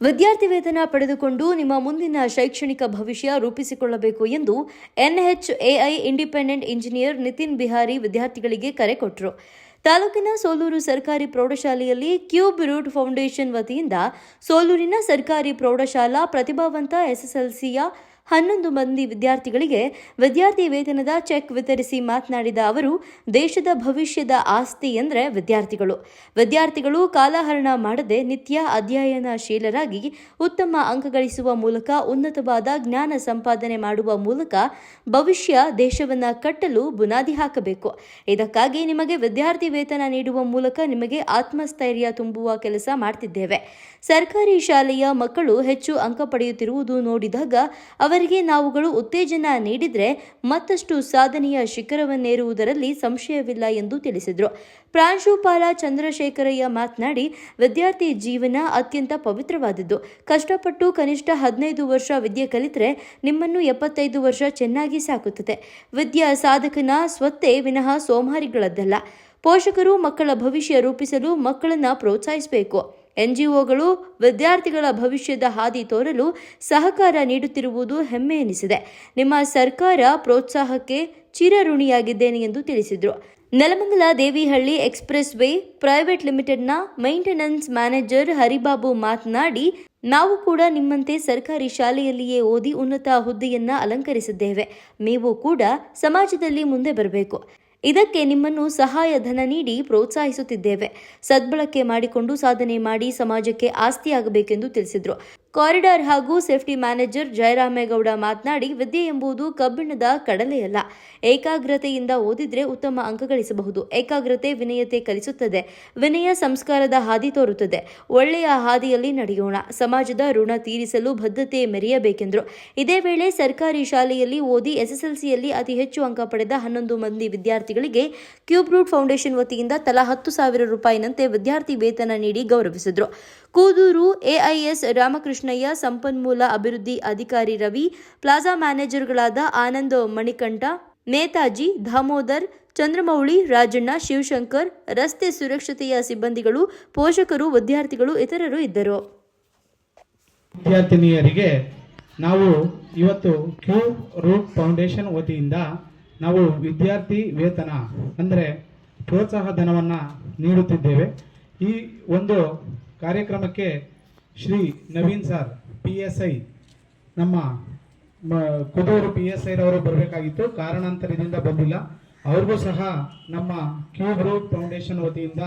ವಿದ್ಯಾರ್ಥಿ ವೇತನ ಪಡೆದುಕೊಂಡು ನಿಮ್ಮ ಮುಂದಿನ ಶೈಕ್ಷಣಿಕ ಭವಿಷ್ಯ ರೂಪಿಸಿಕೊಳ್ಳಬೇಕು ಎಂದು NHAI independent engineer Nitin Bihari ವಿದ್ಯಾರ್ಥಿಗಳಿಗೆ ಕರೆ ಕೊಟ್ಟರು ತಾಲೂಕಿನ ಸೋಲೂರು ಸರ್ಕಾರಿ ಪ್ರೌಢಶಾಲೆಯಲ್ಲಿ ಕ್ಯೂಬ್ ರೂಟ್ ಫೌಂಡೇಶನ್ ವತಿಯಿಂದ ಸೋಲೂರಿನ ಸರ್ಕಾರಿ ಪ್ರೌಢಶಾಲಾ ಪ್ರತಿಭಾವಂತ ಎಸ್ಎಸ್ಎಲ್ಸಿಯ ಹನ್ನೊಂದು ಮಂದಿ ವಿದ್ಯಾರ್ಥಿಗಳಿಗೆ ವಿದ್ಯಾರ್ಥಿ ವೇತನದ ಚೆಕ್ ವಿತರಿಸಿ ಮಾತನಾಡಿದ ಅವರು, ದೇಶದ ಭವಿಷ್ಯದ ಆಸ್ತಿ ಎಂದರೆ ವಿದ್ಯಾರ್ಥಿಗಳು. ವಿದ್ಯಾರ್ಥಿಗಳು ಕಾಲಹರಣ ಮಾಡದೆ ನಿತ್ಯ ಅಧ್ಯಯನಶೀಲರಾಗಿ ಉತ್ತಮ ಅಂಕ ಗಳಿಸುವ ಮೂಲಕ ಉನ್ನತವಾದ ಜ್ಞಾನ ಸಂಪಾದನೆ ಮಾಡುವ ಮೂಲಕ ಭವಿಷ್ಯ ದೇಶವನ್ನ ಕಟ್ಟಲು ಬುನಾದಿ ಹಾಕಬೇಕು. ಇದಕ್ಕಾಗಿ ನಿಮಗೆ ವಿದ್ಯಾರ್ಥಿ ವೇತನ ನೀಡುವ ಮೂಲಕ ನಿಮಗೆ ಆತ್ಮಸ್ಥೈರ್ಯ ತುಂಬುವ ಕೆಲಸ ಮಾಡ್ತಿದ್ದೇವೆ. ಸರ್ಕಾರಿ ಶಾಲೆಯ ಮಕ್ಕಳು ಹೆಚ್ಚು ಅಂಕ ಪಡೆಯುತ್ತಿರುವುದು ನೋಡಿದಾಗ ಅವರಿಗೆ ನಾವುಗಳು ಉತ್ತೇಜನ ನೀಡಿದರೆ ಮತ್ತಷ್ಟು ಸಾಧನೆಯ ಶಿಖರವನ್ನೇರುವುದರಲ್ಲಿ ಸಂಶಯವಿಲ್ಲ ಎಂದು ತಿಳಿಸಿದರು. ಪ್ರಾಂಶುಪಾಲ ಚಂದ್ರಶೇಖರಯ್ಯ ಮಾತನಾಡಿ, ವಿದ್ಯಾರ್ಥಿ ಜೀವನ ಅತ್ಯಂತ ಪವಿತ್ರವಾದದ್ದು. ಕಷ್ಟಪಟ್ಟು ಕನಿಷ್ಠ ಹದಿನೈದು ವರ್ಷ ವಿದ್ಯೆ ಕಲಿತರೆ ನಿಮ್ಮನ್ನು ಎಪ್ಪತ್ತೈದು ವರ್ಷ ಚೆನ್ನಾಗಿ ಸಾಕುತ್ತದೆ. ವಿದ್ಯಾ ಸಾಧಕನ ಸ್ವತ್ತೇ ವಿನಃ ಸೋಮಾರಿಗಳದ್ದಲ್ಲ. ಪೋಷಕರು ಮಕ್ಕಳ ಭವಿಷ್ಯ ರೂಪಿಸಲು ಮಕ್ಕಳನ್ನ ಪ್ರೋತ್ಸಾಹಿಸಬೇಕು. ಎನ್ಜಿಒಗಳು ವಿದ್ಯಾರ್ಥಿಗಳ ಭವಿಷ್ಯದ ಹಾದಿ ತೋರಲು ಸಹಕಾರ ನೀಡುತ್ತಿರುವುದು ಹೆಮ್ಮೆ ಎನಿಸಿದೆ. ನಿಮ್ಮ ಸರ್ಕಾರ ಪ್ರೋತ್ಸಾಹಕ್ಕೆ ಚಿರಋಣಿಯಾಗಿದ್ದೇನೆ ಎಂದು ತಿಳಿಸಿದರು. Nelamangala Devihalli express way private ಲಿಮಿಟೆಡ್ನ ಮೈಂಟೆನೆನ್ಸ್ ಮ್ಯಾನೇಜರ್ ಹರಿಬಾಬು ಮಾತನಾಡಿ, ನಾವು ಕೂಡ ನಿಮ್ಮಂತೆ ಸರ್ಕಾರಿ ಶಾಲೆಯಲ್ಲಿಯೇ ಓದಿ ಉನ್ನತ ಹುದ್ದೆಯನ್ನ ಅಲಂಕರಿಸಿದ್ದೇವೆ. ನೀವು ಕೂಡ ಸಮಾಜದಲ್ಲಿ ಮುಂದೆ ಬರಬೇಕು. ಇದಕ್ಕೆ ನಿಮ್ಮನ್ನು ಸಹಾಯಧನ ನೀಡಿ ಪ್ರೋತ್ಸಾಹಿಸುತ್ತಿದ್ದೇವೆ. ಸದ್ಬಳಕೆ ಮಾಡಿಕೊಂಡು ಸಾಧನೆ ಮಾಡಿ ಸಮಾಜಕ್ಕೆ ಆಸ್ತಿಯಾಗಬೇಕೆಂದು ತಿಳಿಸಿದರು. ಕಾರಿಡಾರ್ ಹಾಗೂ ಸೇಫ್ಟಿ ಮ್ಯಾನೇಜರ್ ಜಯರಾಮೇಗೌಡ ಮಾತನಾಡಿ, ವಿದ್ಯೆ ಎಂಬುದು ಕಬ್ಬಿಣದ ಕಡಲೆಯಲ್ಲ. ಏಕಾಗ್ರತೆಯಿಂದ ಓದಿದ್ರೆ ಉತ್ತಮ ಅಂಕ ಗಳಿಸಬಹುದು. ಏಕಾಗ್ರತೆ ವಿನಯತೆ ಕಲಿಸುತ್ತದೆ. ವಿನಯ ಸಂಸ್ಕಾರದ ಹಾದಿ ತೋರುತ್ತದೆ. ಒಳ್ಳೆಯ ಹಾದಿಯಲ್ಲಿ ನಡೆಯೋಣ. ಸಮಾಜದ ಋಣ ತೀರಿಸಲು ಬದ್ಧತೆ ಮೆರೆಯಬೇಕೆಂದರು. ಇದೇ ವೇಳೆ ಸರ್ಕಾರಿ ಶಾಲೆಯಲ್ಲಿ ಓದಿ ಎಸ್ಎಸ್ಎಲ್ಸಿಯಲ್ಲಿ ಅತಿ ಹೆಚ್ಚು ಅಂಕ ಪಡೆದ ಹನ್ನೊಂದು ಮಂದಿ ವಿದ್ಯಾರ್ಥಿಗಳಿಗೆ ಕ್ಯೂಬ್ ರೂಟ್ ಫೌಂಡೇಶನ್ ವತಿಯಿಂದ ತಲಾ ಹತ್ತು ಸಾವಿರ ರೂಪಾಯಿನಂತೆ ವಿದ್ಯಾರ್ಥಿ ವೇತನ ನೀಡಿ ಗೌರವಿಸಿದರು. ಕೂದೂರು ಎಐಎಸ್ ರಾಮಕೃಷ್ಣಯ್ಯ, ಸಂಪನ್ಮೂಲ ಅಭಿವೃದ್ಧಿ ಅಧಿಕಾರಿ ರವಿ, ಪ್ಲಾಜಾ ಮ್ಯಾನೇಜರ್ಗಳಾದ ಆನಂದ್ ಮಣಿಕಂಠ, ನೇತಾಜಿ ದಾಮೋದರ್, ಚಂದ್ರಮೌಳಿ ರಾಜಣ್ಣ, ಶಿವಶಂಕರ್, ರಸ್ತೆ ಸುರಕ್ಷತೆಯ ಸಿಬ್ಬಂದಿಗಳು, ಪೋಷಕರು, ವಿದ್ಯಾರ್ಥಿಗಳು ಇತರರು ಇದ್ದರು. ವಿದ್ಯಾರ್ಥಿನಿಯರಿಗೆ ನಾವು ಇವತ್ತು ಕ್ಯೂ ರೂಟ್ ಫೌಂಡೇಶನ್ ವತಿಯಿಂದ ನಾವು ವಿದ್ಯಾರ್ಥಿ ವೇತನ, ಅಂದರೆ ಪ್ರೋತ್ಸಾಹ ಧನವನ್ನು ನೀಡುತ್ತಿದ್ದೇವೆ. ಈ ಒಂದು ಕಾರ್ಯಕ್ರಮಕ್ಕೆ Shri Naveen sir P S I ನಮ್ಮ ಕುದೂರು ಪಿ ಎಸ್ ಐರವರು ಬರಬೇಕಾಗಿತ್ತು. ಕಾರಣಾಂತರದಿಂದ ಬಂದಿಲ್ಲ. ಅವ್ರಿಗೂ ಸಹ ನಮ್ಮ ಕ್ಯೂ ರೂಟ್ ಫೌಂಡೇಶನ್ ವತಿಯಿಂದ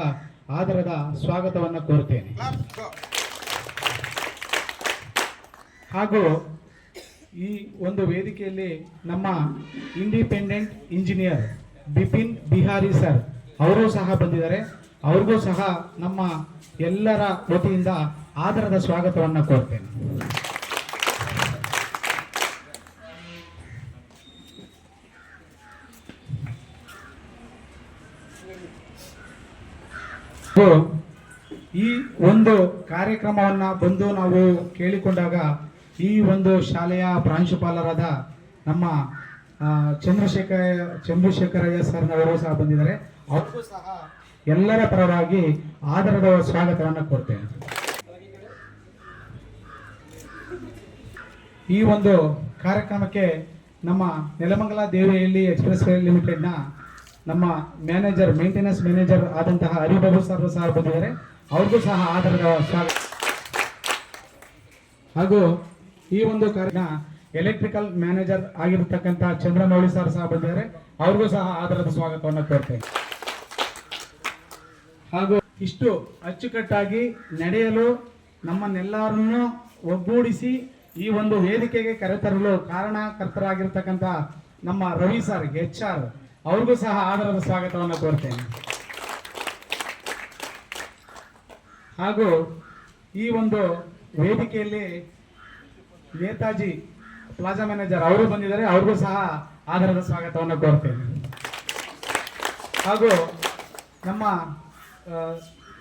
ಆದರದ ಸ್ವಾಗತವನ್ನು ಕೋರ್ತೇನೆ ಹಾಗೂ ಈ ಒಂದು ವೇದಿಕೆಯಲ್ಲಿ ನಮ್ಮ independent engineer Bipin Bihari sir, ಅವರು ಸಹ ಬಂದಿದ್ದಾರೆ. ಅವ್ರಿಗೂ ಸಹ ನಮ್ಮ ಎಲ್ಲರ ವತಿಯಿಂದ ಆದರದ ಸ್ವಾಗತವನ್ನು ಕೋರ್ತೇನೆ. ಈ ಒಂದು ಕಾರ್ಯಕ್ರಮವನ್ನ ಬಂದು ನಾವು ಕೇಳಿಕೊಂಡಾಗ ಈ ಒಂದು ಶಾಲೆಯ ಪ್ರಾಂಶುಪಾಲರಾದ ನಮ್ಮ ಚಂದ್ರಶೇಖರ, ಚಂದ್ರಶೇಖರಯ್ಯ ಸರ್ನವರು ಸಹ ಬಂದಿದ್ದಾರೆ. ಅವ್ರಿಗೂ ಸಹ ಎಲ್ಲರ ಪರವಾಗಿ ಆದರದ ಸ್ವಾಗತವನ್ನು ಕೊಡ್ತೇನೆ. ಈ ಒಂದು ಕಾರ್ಯಕ್ರಮಕ್ಕೆ ನಮ್ಮ ನೆಲಮಂಗಲ ದೇವಿಯಲ್ಲಿ ಎಕ್ಸ್ಪ್ರೆಸ್ ವೇ ಲಿಮಿಟೆಡ್ನ ನಮ್ಮ ಮ್ಯಾನೇಜರ್, ಮೇಂಟೆನೆನ್ಸ್ ಮ್ಯಾನೇಜರ್ ಆದಂತಹ ಹರಿಬಾಬು ಸರ್ ಸಹ ಬಂದಿದ್ದಾರೆ. ಅವ್ರಿಗೂ ಸಹ ಆಧಾರದ ಸ್ವಾಗತ. ಹಾಗೂ ಈ ಒಂದು ಕಾರ್ಯ ಎಲೆಕ್ಟ್ರಿಕಲ್ ಮ್ಯಾನೇಜರ್ ಆಗಿರತಕ್ಕಂಥ ಚಂದ್ರಮೌಳಿ ಸರ್ ಸಹ ಬಂದಿದ್ದಾರೆ. ಅವ್ರಿಗೂ ಸಹ ಆಧಾರದ ಸ್ವಾಗತವನ್ನು ಕೋರ್ತೇನೆ ಹಾಗೂ ಇಷ್ಟು ಅಚ್ಚುಕಟ್ಟಾಗಿ ನಡೆಯಲು ನಮ್ಮನ್ನೆಲ್ಲರನ್ನು ಒಗ್ಗೂಡಿಸಿ ಈ ಒಂದು ವೇದಿಕೆಗೆ ಕರೆತರಲು ಕಾರಣಕರ್ತರಾಗಿರ್ತಕ್ಕಂಥ ನಮ್ಮ ರವಿ ಸರ್, ಎಚ್ ಆರ್, ಅವ್ರಿಗೂ ಸಹ ಆಧಾರದ ಸ್ವಾಗತವನ್ನು ಕೋರ್ತೇನೆ. ಹಾಗೂ ಈ ಒಂದು ವೇದಿಕೆಯಲ್ಲಿ ನೇತಾಜಿ ಪ್ಲಾಜಾ ಮ್ಯಾನೇಜರ್ ಅವರು ಬಂದಿದ್ದಾರೆ, ಅವ್ರಿಗೂ ಸಹ ಆಧಾರದ ಸ್ವಾಗತವನ್ನು ಕೋರ್ತೇನೆ. ಹಾಗೂ ನಮ್ಮ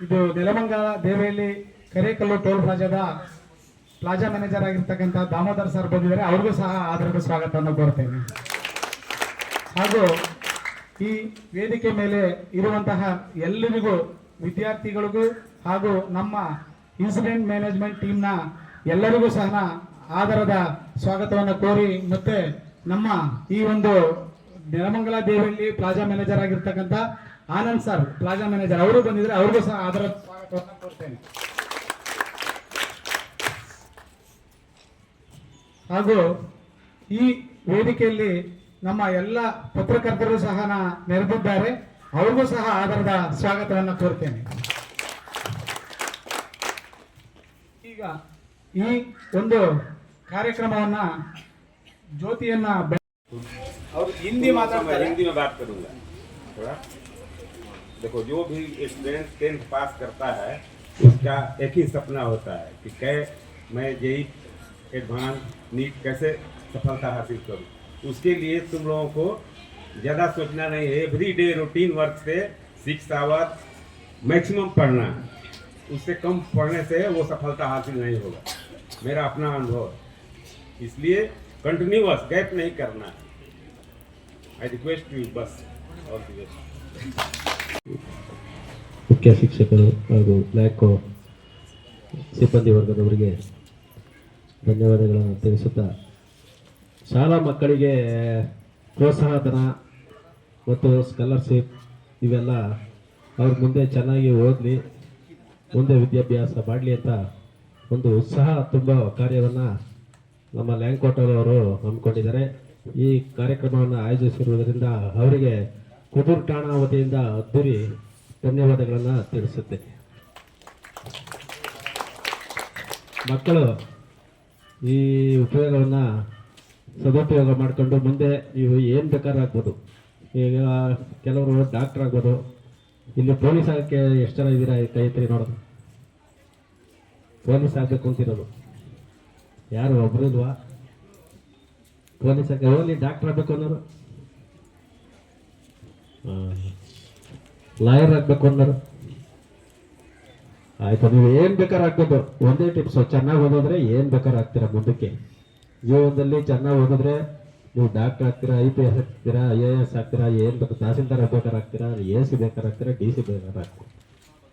ಇದು ನೆಲಮಂಗಲ ದೇವೆಯಲ್ಲಿ ಕರೇಕಲ್ಲು ಟೋಲ್ ಪ್ಲಾಜಾದ ಪ್ಲಾಜಾ ಮ್ಯಾನೇಜರ್ ಆಗಿರ್ತಕ್ಕಂಥ ದಾಮೋದರ್ ಸರ್ ಬಂದಿದ್ದಾರೆ. ಅವ್ರಿಗೂ ಸಹ ಆಧಾರದ ಸ್ವಾಗತವನ್ನು ಕೋರ್ತೇನೆ. ಹಾಗೂ ಈ ವೇದಿಕೆ ಮೇಲೆ ಇರುವಂತಹ ಎಲ್ಲರಿಗೂ ವಿದ್ಯಾರ್ಥಿಗಳಿಗೂ ಹಾಗೂ ನಮ್ಮ ಇನ್ಸಿಡೆಂಟ್ ಮ್ಯಾನೇಜ್ಮೆಂಟ್ ಟೀಮ್ನ ಎಲ್ಲರಿಗೂ ಸಹ ಆದರದ ಸ್ವಾಗತವನ್ನು ಕೋರಿ ಮತ್ತೆ ನಮ್ಮ ಈ ಒಂದು ನೆಲಮಂಗಲ ದೇವಿಯಲ್ಲಿ ಪ್ಲಾಜಾ ಮ್ಯಾನೇಜರ್ ಆಗಿರ್ತಕ್ಕಂಥ ಆನಂದ್ ಸರ್ ಪ್ಲಾಜಾ ಮ್ಯಾನೇಜರ್ ಅವರು ಬಂದಿದ್ರೆ ಅವ್ರಿಗೂ ಸಹ ಆಧಾರ ಸ್ವಾಗತವನ್ನು ಕೊಡ್ತೇನೆ. ಹಾಗೂ ಈ ವೇದಿಕೆಯಲ್ಲಿ ನಮ್ಮ ಎಲ್ಲ ಪತ್ರಕರ್ತರು ಸಹ ನೆರೆದಿದ್ದಾರೆ. ಅವ್ರಿಗೂ ಸಹ ಆಧಾರದ ಸ್ವಾಗತವನ್ನು ಕೋರ್ತೇನೆ. ಈಗ ಈ ಒಂದು ಕಾರ್ಯಕ್ರಮವನ್ನ ಜ್ಯೋತಿಯನ್ನ ಅವರು ಹಿಂದಿ ಮಾತಾಡ್ತಾರೆ ಹಿಂದಿ ಮಾತಾಡ್ತಾರಲ್ಲ देखो, जो भी स्टूडेंट टेंथ पास करता है, उसका एक ही सपना होता है कि कै, मैं जेई एडवांस नीट कैसे सफलता हासिल करूँ। उसके लिए तुम लोगों को ज़्यादा सोचना नहीं है। एवरी डे रूटीन वर्क से सिक्स आवर मैक्सिमम पढ़ना उससे कम पढ़ने से वो सफलता हासिल नहीं होगा। मेरा अपना अनुभव इसलिए कंटिन्यूअस गैप नहीं करना आई रिक्वेस्ट यू बस बेस्ट ಮುಖ್ಯ ಶಿಕ್ಷಕರು ಹಾಗೂ ಬ್ಲ್ಯಾಕೋ ಸಿಬ್ಬಂದಿ ವರ್ಗದವರಿಗೆ ಧನ್ಯವಾದಗಳನ್ನು ತಿಳಿಸುತ್ತಾ, ಶಾಲಾ ಮಕ್ಕಳಿಗೆ ಪ್ರೋತ್ಸಾಹಧನ ಮತ್ತು ಸ್ಕಾಲರ್ಶಿಪ್ ಇವೆಲ್ಲ ಅವ್ರ ಮುಂದೆ ಚೆನ್ನಾಗಿ ಓದಲಿ, ಮುಂದೆ ವಿದ್ಯಾಭ್ಯಾಸ ಮಾಡಲಿ ಅಂತ ಒಂದು ಉತ್ಸಾಹ ತುಂಬ ಕಾರ್ಯವನ್ನು ನಮ್ಮ ಲ್ಯಾಂಕೋಟಲ್ ಅವರು ಹಮ್ಮಿಕೊಂಡಿದ್ದಾರೆ. ಈ ಕಾರ್ಯಕ್ರಮವನ್ನು ಆಯೋಜಿಸಿರುವುದರಿಂದ ಅವರಿಗೆ ಕುಟುರ್ ಠಾಣಾ ವತಿಯಿಂದ ಅದ್ದೂರಿ ಧನ್ಯವಾದಗಳನ್ನು ತಿಳಿಸುತ್ತೇನೆ. ಮಕ್ಕಳು, ಈ ಉಪಯೋಗವನ್ನು ಸದುಪಯೋಗ ಮಾಡಿಕೊಂಡು ಮುಂದೆ ನೀವು ಏನು ಬೇಕಾದ್ರೂ ಆಗ್ಬೋದು ಈಗ ಕೆಲವರು ಡಾಕ್ಟರ್ ಆಗ್ಬೋದು ಇಲ್ಲಿ ಪೊಲೀಸ್ ಆಗಕ್ಕೆ ಎಷ್ಟು ಜನ ಇದ್ದೀರಾ ಈ ಕೈ ಎತ್ತಿರಿ ನೋಡೋದು. ಪೊಲೀಸ್ ಆಗಬೇಕು ಅಂತಿರೋದು ಯಾರು ಒಬ್ಬರು ಇಲ್ವಾ? ಪೊಲೀಸ್ ಆಗಿ ಓನ್ಲಿ ಡಾಕ್ಟರ್ ಆಗಬೇಕು ಅನ್ನೋರು. ಲಾಯರ್ ಆಗ್ಬೇಕು ಅಂದರು. ಆಯ್ತು, ನೀವು ಏನ್ ಬೇಕಾದ್ರೆ ಆಗ್ಬೋದು. ಒಂದೇ ಟಿಪ್ಸ್ ಚೆನ್ನಾಗಿ ಓದಿದ್ರೆ ಏನ್ ಬೇಕಾದ್ರೆ ಆಗ್ತೀರಾ ಮುಂದಕ್ಕೆ? ಜೀವನದಲ್ಲಿ ಚೆನ್ನಾಗಿ ಓದಿದ್ರೆ ನೀವು ಡಾಕ್ಟರ್ ಆಗ್ತೀರಾ ಐ ಪಿ ಎಸ್ ಆಗ್ತೀರಾ ಐ ಎ ಎಸ್ ಆಗ್ತೀರಾ, ಏನು ಬೇಕು, ತಹಸೀಲ್ದಾರ್ ಬೇಕಾದ್ರೆ ಆಗ್ತೀರಾ ಎ ಸಿ ಬೇಕಾದ್ರೆ ಆಗ್ತೀರಾ ಡಿ ಸಿ ಬೇಕಾದ್ರೆ ಆಗ್ತೀರಾ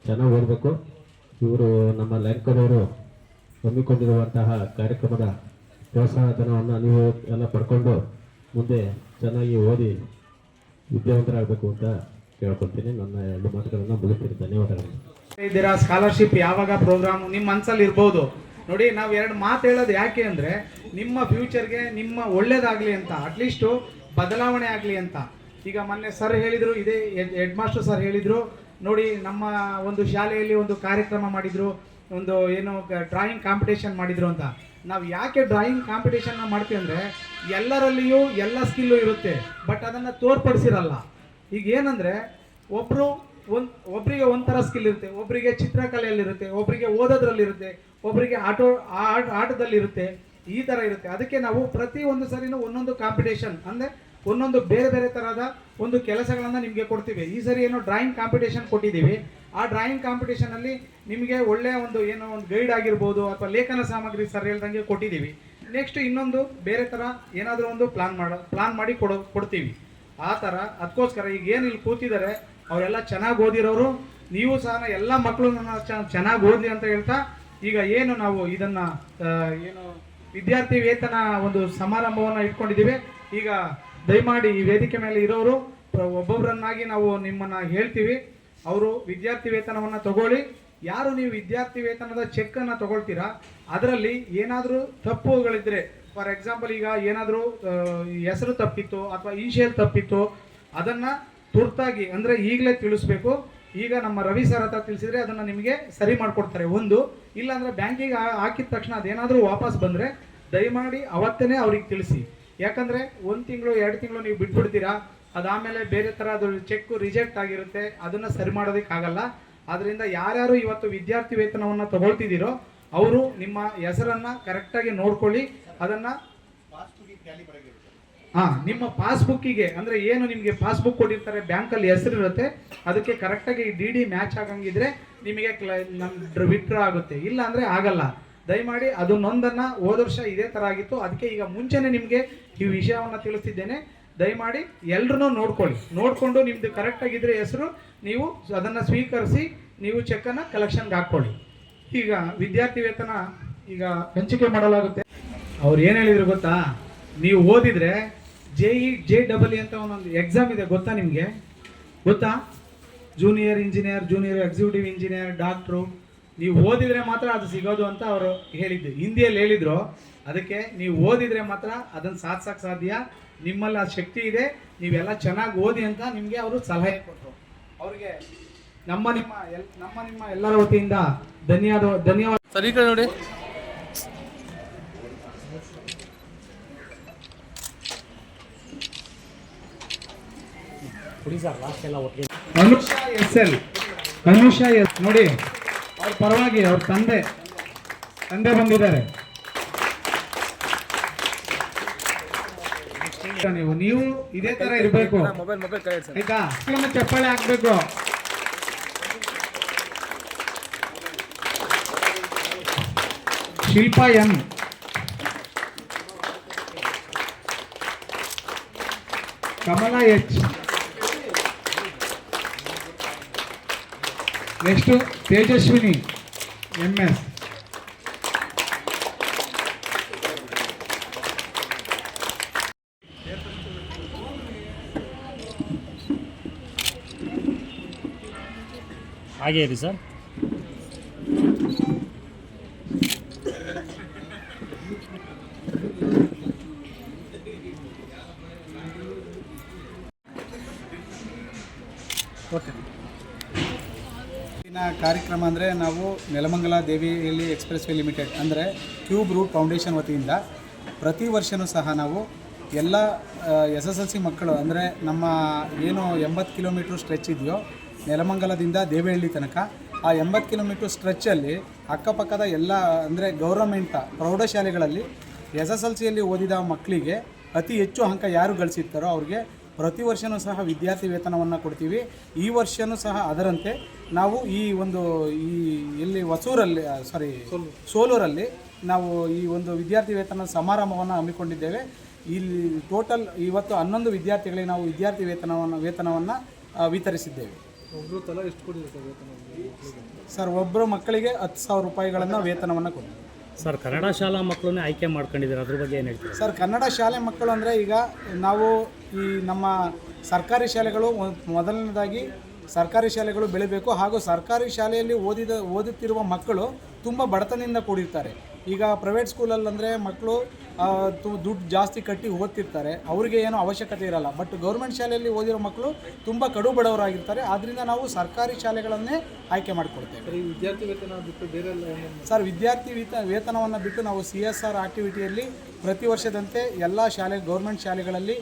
ಚೆನ್ನಾಗಿ ಓದಬೇಕು. ಇವರು ನಮ್ಮ ಲ್ಯಾಂಕರವರು ಹಮ್ಮಿಕೊಂಡಿರುವಂತಹ ಕಾರ್ಯಕ್ರಮದ ಪ್ರೋತ್ಸಾಹಧನವನ್ನು ನೀವು ಎಲ್ಲ ಪಡ್ಕೊಂಡು ಮುಂದೆ ಚೆನ್ನಾಗಿ ಓದಿ ವಿದ್ಯಾವಂತರಾಗಬೇಕು ಅಂತ ಕೇಳ್ಕೊತೀನಿ ನನ್ನ ಎರಡು ಮಾತುಗಳನ್ನು ಮುಗಿಸ್ತೀನಿ. ಧನ್ಯವಾದಗಳು. ಇದ್ದೀರಾ? ಸ್ಕಾಲರ್ಶಿಪ್ ಯಾವಾಗ ಪ್ರೋಗ್ರಾಮ್ ನಿಮ್ಮ ಮನ್ಸಲ್ಲಿ ಇರ್ಬೋದು. ನೋಡಿ, ನಾವು ಎರಡು ಮಾತು ಹೇಳೋದು ಯಾಕೆ ಅಂದ್ರೆ, ನಿಮ್ಮ ಫ್ಯೂಚರ್ಗೆ ನಿಮ್ಮ ಒಳ್ಳೇದಾಗ್ಲಿ ಅಂತ ಅಟ್ಲೀಸ್ಟು ಬದಲಾವಣೆ ಆಗಲಿ ಅಂತ. ಈಗ ಮೊನ್ನೆ ಸರ್ ಹೇಳಿದ್ರು, ಇದೇ ಹೆಡ್ ಮಾಸ್ಟರ್ ಸರ್ ಹೇಳಿದ್ರು, ನೋಡಿ, ನಮ್ಮ ಒಂದು ಶಾಲೆಯಲ್ಲಿ ಒಂದು ಕಾರ್ಯಕ್ರಮ ಮಾಡಿದ್ರು, ಒಂದು, ಏನು ಡ್ರಾಯಿಂಗ್ ಕಾಂಪಿಟೇಷನ್ ಮಾಡಿದ್ರು ಅಂತ. ನಾವು ಯಾಕೆ ಡ್ರಾಯಿಂಗ್ ಕಾಂಪಿಟೇಷನ್ ಮಾಡ್ತೀವಿ ಅಂದರೆ ಎಲ್ಲರಲ್ಲಿಯೂ ಎಲ್ಲ ಸ್ಕಿಲ್ಲು ಇರುತ್ತೆ ಬಟ್ ಅದನ್ನು ತೋರ್ಪಡಿಸಿರಲ್ಲ. ಈಗ ಏನಂದರೆ ಒಬ್ಬರು ಒಂದ್ ಒಬ್ಬರಿಗೆ ಒಂಥರ ಸ್ಕಿಲ್ ಇರುತ್ತೆ ಒಬ್ಬರಿಗೆ ಚಿತ್ರಕಲೆಯಲ್ಲಿರುತ್ತೆ ಒಬ್ಬರಿಗೆ ಓದೋದ್ರಲ್ಲಿರುತ್ತೆ ಒಬ್ಬರಿಗೆ ಆಟೋ ಆಟ, ಆಟದಲ್ಲಿರುತ್ತೆ, ಈ ಥರ ಇರುತ್ತೆ. ಅದಕ್ಕೆ ನಾವು ಪ್ರತಿ ಒಂದು ಸರಿನೂ ಒಂದೊಂದು ಕಾಂಪಿಟೇಷನ್ ಅಂದರೆ ಒಂದೊಂದು ಬೇರೆ ಬೇರೆ ಥರದ ಒಂದು ಕೆಲಸಗಳನ್ನು ನಿಮಗೆ ಕೊಡ್ತೀವಿ. ಈ ಸರಿ ಏನೋ ಡ್ರಾಯಿಂಗ್ ಕಾಂಪಿಟೇಷನ್ ಕೊಟ್ಟಿದ್ದೀವಿ. ಆ ಡ್ರಾಯಿಂಗ್ ಕಾಂಪಿಟೇಷನಲ್ಲಿ ನಿಮಗೆ ಒಳ್ಳೆಯ ಒಂದು ಏನೋ ಒಂದು ಗೈಡ್ ಆಗಿರ್ಬೋದು, ಅಥವಾ ಲೇಖನ ಸಾಮಗ್ರಿ ಸರ್ ಹೇಳ್ದಂಗೆ ಕೊಟ್ಟಿದ್ದೀವಿ. ನೆಕ್ಸ್ಟ್ ಇನ್ನೊಂದು, ಬೇರೆ ಥರ ಏನಾದರೂ ಒಂದು ಪ್ಲಾನ್ ಮಾಡೋ ಪ್ಲಾನ್ ಮಾಡಿ ಕೊಡೋ, ಕೊಡ್ತೀವಿ. ಆ ಥರ ಅದಕ್ಕೋಸ್ಕರ ಈಗ ಏನು ಇಲ್ಲಿ ಕೂತಿದ್ದಾರೆ ಅವರೆಲ್ಲ ಚೆನ್ನಾಗಿ ಓದಿರೋರು, ನೀವು ಸಹ ಎಲ್ಲ ಮಕ್ಕಳು ಚೆನ್ನಾಗಿ ಓದಿ ಅಂತ ಹೇಳ್ತಾ, ಈಗ ಏನು ನಾವು ಇದನ್ನು ಏನು ವಿದ್ಯಾರ್ಥಿ ವೇತನ ಒಂದು ಸಮಾರಂಭವನ್ನು ಇಟ್ಕೊಂಡಿದ್ದೀವಿ. ಈಗ ದಯಮಾಡಿ ಈ ವೇದಿಕೆ ಮೇಲೆ ಇರೋರು ಒಬ್ಬೊಬ್ಬರನ್ನಾಗಿ ನಾವು ನಿಮ್ಮನ್ನು ಹೇಳ್ತೀವಿ. ಅವರು ವಿದ್ಯಾರ್ಥಿ ವೇತನವನ್ನು ತಗೊಳ್ಳಿ. ಯಾರು ನೀವು ವಿದ್ಯಾರ್ಥಿ ವೇತನದ ಚೆಕ್ಕನ್ನು ತಗೊಳ್ತೀರಾ? ಅದರಲ್ಲಿ ಏನಾದರೂ ತಪ್ಪುಗಳಿದ್ರೆ ಫಾರ್ ಎಕ್ಸಾಂಪಲ್ ಈಗ ಏನಾದರೂ ಹೆಸರು ತಪ್ಪಿತ್ತು ಅಥವಾ ಇನಿಷಿಯಲ್ ತಪ್ಪಿತ್ತು, ಅದನ್ನ ತುರ್ತಾಗಿ, ಅಂದ್ರೆ ಈಗಲೇ ತಿಳಿಸ್ಬೇಕು. ಈಗ ನಮ್ಮ ರವಿ ಸರ್ ಹತ್ರ ತಿಳಿಸಿದ್ರೆ ಅದನ್ನ ನಿಮಗೆ ಸರಿ ಮಾಡಿಕೊಡ್ತಾರೆ. ಒಂದು, ಇಲ್ಲಾಂದರೆ ಬ್ಯಾಂಕಿಗೆ ಹಾಕಿದ ತಕ್ಷಣ ಅದೇನಾದರೂ ವಾಪಸ್ ಬಂದ್ರೆ, ದಯಮಾಡಿ ಅವತ್ತೇ ಅವ್ರಿಗೆ ತಿಳಿಸಿ. ಯಾಕಂದ್ರೆ ಒಂದು ತಿಂಗಳು, ಎರಡು ತಿಂಗಳು ನೀವು ಬಿಟ್ಬಿಡ್ತೀರಾ, ಅದಾದಮೇಲೆ ಬೇರೆ ಥರ ಅದು ಚೆಕ್ ರಿಜೆಕ್ಟ್ ಆಗಿರುತ್ತೆ, ಅದನ್ನ ಸರಿ ಮಾಡೋದಕ್ಕಾಗಲ್ಲ. ಆದ್ರಿಂದ ಯಾರ್ಯಾರು ಇವತ್ತು ವಿದ್ಯಾರ್ಥಿ ವೇತನವನ್ನು ತಗೊಳ್ತಿದ್ದೀರೋ ಅವರು ನಿಮ್ಮ ಹೆಸರನ್ನ ಕರೆಕ್ಟಾಗಿ ನೋಡ್ಕೊಳ್ಳಿ, ಅದನ್ನ ಹಾ ನಿಮ್ಮ ಪಾಸ್ಬುಕ್ಕಿಗೆ, ಅಂದ್ರೆ ಏನು ನಿಮಗೆ ಪಾಸ್ಬುಕ್ ಕೊಟ್ಟಿರ್ತಾರೆ, ಬ್ಯಾಂಕಲ್ಲಿ ಹೆಸರು ಇರುತ್ತೆ, ಅದಕ್ಕೆ ಕರೆಕ್ಟಾಗಿ ಡಿ ಡಿ ಮ್ಯಾಚ್ ಆಗಂಗಿದ್ರೆ ನಿಮಗೆ ನಮ್ಮ ವಿಡ್ರಾ ಆಗುತ್ತೆ. ಇಲ್ಲ ಅಂದ್ರೆ ಆಗಲ್ಲ. ದಯಮಾಡಿ ಅದನ್ನೊಂದನ್ನ ಹೋದ ವರ್ಷ ಇದೇ ತರ ಆಗಿತ್ತು. ಅದಕ್ಕೆ ಈಗ ಮುಂಚೆನೆ ನಿಮಗೆ ಈ ವಿಷಯವನ್ನ ತಿಳಿಸ್ತಿದ್ದೇನೆ. ದಯಮಾಡಿ ಎಲ್ಲರೂ ನೋಡ್ಕೊಳ್ಳಿ. ನೋಡಿಕೊಂಡು ನಿಮ್ಮದು ಕರೆಕ್ಟಾಗಿದ್ದರೆ ಹೆಸರು, ನೀವು ಅದನ್ನು ಸ್ವೀಕರಿಸಿ, ನೀವು ಚೆಕ್ಕನ್ನು ಕಲೆಕ್ಷನ್ಗೆ ಹಾಕ್ಕೊಳ್ಳಿ. ಈಗ ವಿದ್ಯಾರ್ಥಿ ವೇತನ ಈಗ ಹಂಚಿಕೆ ಮಾಡಲಾಗುತ್ತೆ. ಅವ್ರು ಏನು ಹೇಳಿದ್ರು ಗೊತ್ತಾ? ನೀವು ಓದಿದರೆ J E J double E ಅಂತ ಒಂದೊಂದು ಎಕ್ಸಾಮ್ ಇದೆ, ಗೊತ್ತಾ ನಿಮಗೆ? ಗೊತ್ತಾ? Junior engineer junior executive engineer doctor ನೀವು ಓದಿದರೆ ಮಾತ್ರ ಅದು ಸಿಗೋದು ಅಂತ ಅವರು ಹೇಳಿದ್ದು. ಹಿಂದಿಯಲ್ಲಿ ಹೇಳಿದರು, ಅದಕ್ಕೆ ನೀವು ಓದಿದರೆ ಮಾತ್ರ ಅದನ್ನು ಸಾಧಿಸೋಕ್ಕೆ ಸಾಧ್ಯ. ನಿಮ್ಮಲ್ಲಿ ಆ ಶಕ್ತಿ ಇದೆ ನೀವೆಲ್ಲ ಚೆನ್ನಾಗಿ ಓದಿ ಅಂತ ನಿಮಗೆ ಅವರು ಸಲಹೆ ಕೊಟ್ಟರು ಅವ್ರಿಗೆ ನಮ್ಮ ನಿಮ್ಮ ಎಲ್ ನಮ್ಮ ನಿಮ್ಮ ಎಲ್ಲರ ವತಿಯಿಂದ ಧನ್ಯವಾದ ಧನ್ಯವಾದ. ಸರಿ ಕಡೆ ನೋಡಿ Anusha S L Anusha S ನೋಡಿ ಅವ್ರ ಪರವಾಗಿ ಅವ್ರ ತಂದೆ ತಂದೆ ಬಂದಿದ್ದಾರೆ. ನೀವು ನೀವು ಇದೇ ತರ ಇರಬೇಕು. ಮೊಬೈಲ್ ಮೊಬೈಲ್ ಕೈ ಇಡಿ ಸರ್ ಆಯ್ತಾ ಮಕ್ಕಳನ್ನ ಚಪ್ಪಾಳೆ ಹಾಕ್ಬೇಕು. Shilpa M Kamala H. Next Tejaswini, M ಹಾಗೆ ಇರಿ ಸರ್. ಇವತ್ತಿನ ಕಾರ್ಯಕ್ರಮ ಅಂದರೆ ನಾವು ನೆಲಮಂಗಲ ದೇವಿಯಲ್ಲಿ ಎಕ್ಸ್ಪ್ರೆಸ್ ವೇ ಲಿಮಿಟೆಡ್ ಅಂದರೆ ಕ್ಯೂಬ್ ರೂಟ್ ಫೌಂಡೇಶನ್ ವತಿಯಿಂದ ಪ್ರತಿ ವರ್ಷವೂ ಸಹ ನಾವು ಎಲ್ಲ ಎಸ್ ಎಸ್ ಎಲ್ ಸಿ ಮಕ್ಕಳು ಅಂದರೆ ನಮ್ಮ ಏನು ಎಂಬತ್ತು ಕಿಲೋಮೀಟ್ರ್ ಸ್ಟ್ರೆಚ್ ಇದೆಯೋ ನೆಲಮಂಗಲದಿಂದ ದೇವಹಳ್ಳಿ ತನಕ ಆ ಎಂಬತ್ತು ಕಿಲೋಮೀಟ್ರ್ ಸ್ಟ್ರೆಚ್ಚಲ್ಲಿ ಅಕ್ಕಪಕ್ಕದ ಎಲ್ಲ, ಅಂದರೆ ಗೌರ್ಮೆಂಟ್ ಪ್ರೌಢಶಾಲೆಗಳಲ್ಲಿ ಎಸ್ ಎಸ್ ಎಲ್ ಸಿಯಲ್ಲಿ ಓದಿದ ಮಕ್ಕಳಿಗೆ ಅತಿ ಹೆಚ್ಚು ಅಂಕ ಯಾರು ಗಳಿಸಿರ್ತಾರೋ ಅವ್ರಿಗೆ ಪ್ರತಿ ವರ್ಷವೂ ಸಹ ವಿದ್ಯಾರ್ಥಿ ವೇತನವನ್ನು ಕೊಡ್ತೀವಿ. ಈ ವರ್ಷವೂ ಸಹ ಅದರಂತೆ ನಾವು ಈ ಒಂದು, ಈ ಎಲ್ಲಿ ಹೊಸೂರಲ್ಲಿ ಸಾರಿ ಸೋಲೂರಲ್ಲಿ ನಾವು ಈ ಒಂದು ವಿದ್ಯಾರ್ಥಿ ವೇತನ ಸಮಾರಂಭವನ್ನು ಹಮ್ಮಿಕೊಂಡಿದ್ದೇವೆ. ಇಲ್ಲಿ ಟೋಟಲ್ ಇವತ್ತು ಹನ್ನೊಂದು ವಿದ್ಯಾರ್ಥಿಗಳಿಗೆ ನಾವು ವಿದ್ಯಾರ್ಥಿ ವೇತನವನ್ನು ವೇತನವನ್ನು ಆ, ವಿತರಿಸಿದ್ದೇವೆ ಸರ್ ಒಬ್ಬರು ಮಕ್ಕಳಿಗೆ ಹತ್ತು ಸಾವಿರ ರೂಪಾಯಿಗಳನ್ನು ವೇತನವನ್ನು ಕೊಡ್ತೀವಿ. ಸರ್ ಕನ್ನಡ ಶಾಲಾ ಮಕ್ಕಳನ್ನೇ ಆಯ್ಕೆ ಮಾಡ್ಕೊಂಡಿದ್ದೀರಾ? ಅದ್ರ ಬಗ್ಗೆ ಏನು ಹೇಳ್ತೀರಾ? ಸರ್ ಕನ್ನಡ ಶಾಲೆ ಮಕ್ಕಳು ಅಂದರೆ ಈಗ ನಾವು ಈ ನಮ್ಮ ಸರ್ಕಾರಿ ಶಾಲೆಗಳು ಮೊದ್- ಮೊದಲನೇದಾಗಿ ಸರ್ಕಾರಿ ಶಾಲೆಗಳು ಬೆಳಿಬೇಕು ಹಾಗೂ ಸರ್ಕಾರಿ ಶಾಲೆಯಲ್ಲಿ ಓದಿದ ಓದುತ್ತಿರುವ ಮಕ್ಕಳು ತುಂಬ ಬಡತನದಿಂದ ಕೂಡಿರ್ತಾರೆ. ಈಗ ಪ್ರೈವೇಟ್ ಸ್ಕೂಲಲ್ಲಿ ಅಂದರೆ ಮಕ್ಕಳು ದುಡ್ಡು ಜಾಸ್ತಿ ಕಟ್ಟಿ ಓದ್ತಿರ್ತಾರೆ. ಅವರಿಗೆ ಏನೂ ಅವಶ್ಯಕತೆ ಇರಲ್ಲ. ಬಟ್ ಗೌರ್ಮೆಂಟ್ ಶಾಲೆಯಲ್ಲಿ ಓದಿರೋ ಮಕ್ಕಳು ತುಂಬ ಕಡು ಬಡವರಾಗಿರ್ತಾರೆ. ಆದ್ದರಿಂದ ನಾವು ಸರ್ಕಾರಿ ಶಾಲೆಗಳನ್ನೇ ಆಯ್ಕೆ ಮಾಡಿಕೊಡ್ತೇವೆ ಸರ್ ವಿದ್ಯಾರ್ಥಿ ವೇತ ವೇತನವನ್ನು ಬಿಟ್ಟು ನಾವು ಸಿ ಎಸ್ ಆರ್ ಆಕ್ಟಿವಿಟಿಯಲ್ಲಿ ಪ್ರತಿ ವರ್ಷದಂತೆ ಎಲ್ಲ ಶಾಲೆ ಗೌರ್ಮೆಂಟ್ ಶಾಲೆಗಳಲ್ಲಿ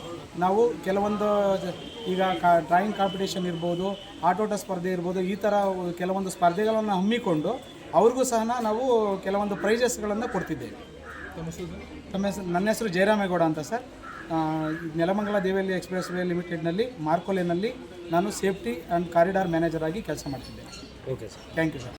ನಾವು ಕೆಲವೊಂದು ಈಗ ಕಾ ಡ್ರಾಯಿಂಗ್ ಕಾಂಪಿಟೇಷನ್ ಇರ್ಬೋದು ಆಟೋಟ ಸ್ಪರ್ಧೆ ಇರ್ಬೋದು ಈ ಥರ ಕೆಲವೊಂದು ಸ್ಪರ್ಧೆಗಳನ್ನು ಹಮ್ಮಿಕೊಂಡು ಅವ್ರಿಗೂ ಸಹ ನಾವು ಕೆಲವೊಂದು ಪ್ರೈಸಸ್ಗಳನ್ನು ಕೊಡ್ತಿದ್ದೇವೆ. ತಮ್ಮ ಹೆಸರು? ನನ್ನ ಹೆಸರು ಜಯರಾಮೇಗೌಡ ಅಂತ ಸರ್. ನೆಲಮಂಗಲ ದೇವಲ್ಲಿ ಎಕ್ಸ್ಪ್ರೆಸ್ ವೇ ಲಿಮಿಟೆಡ್ನಲ್ಲಿ ಮಾರ್ಕೋಲೆನಲ್ಲಿ ನಾನು ಸೇಫ್ಟಿ ಆ್ಯಂಡ್ ಕಾರಿಡಾರ್ ಮ್ಯಾನೇಜರ್ ಆಗಿ ಕೆಲಸ ಮಾಡ್ತಿದ್ದೆ okay sir. Thank you sir.